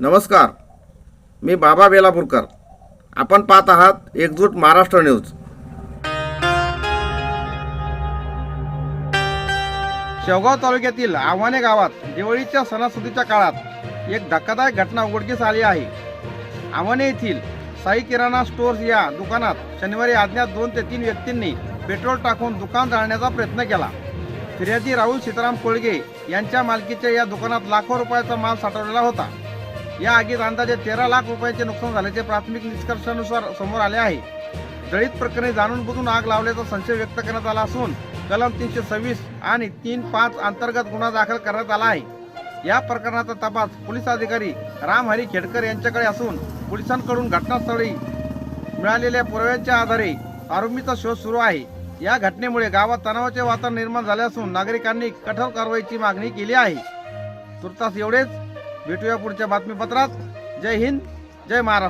नमस्कार. मी बाबा बेलापूरकर. आपण पाहत आहात एकजूट महाराष्ट्र न्यूज. शेवगाव तालुक्यातील आव्हाने गावात दिवाळीच्या सणासुदीच्या काळात एक धक्कादायक घटना उघडकीस आली आहे. आव्हाने येथील साई किराणा स्टोअर्स या दुकानात शनिवारी अज्ञात दोन ते तीन व्यक्तींनी पेट्रोल टाकून दुकान जाळण्याचा प्रयत्न केला. फिर्यादी राहुल सीताराम कोळगे यांच्या मालकीच्या या दुकानात लाखो रुपयाचा माल साठवलेला होता. या आगीत अंदाजे तेरा लाख रुपयांचे नुकसान झाल्याचे प्राथमिक निष्कर्षानुसार समोर आले आहे. जळीत प्रकरणी जाणून बुजून आग लावल्याचा संशय व्यक्त करण्यात आला असून कलम तीनशे सव्वीस आणि तीन पाच अंतर्गत गुन्हा दाखल करण्यात आला आहे. या प्रकरणाचा तपास पोलीस अधिकारी राम हरी खेडकर यांच्याकडे असून पोलिसांकडून घटनास्थळी मिळालेल्या पुराव्यांच्या आधारे आरोपीचा शोध सुरू आहे. या घटनेमुळे गावात तणावाचे वातावरण निर्माण झाले असून नागरिकांनी कठोर कारवाईची मागणी केली आहे. तुर्तास एवढेच. भेटूया पुढच्या बातमीपत्रात. जय हिंद जय महाराष्ट्र.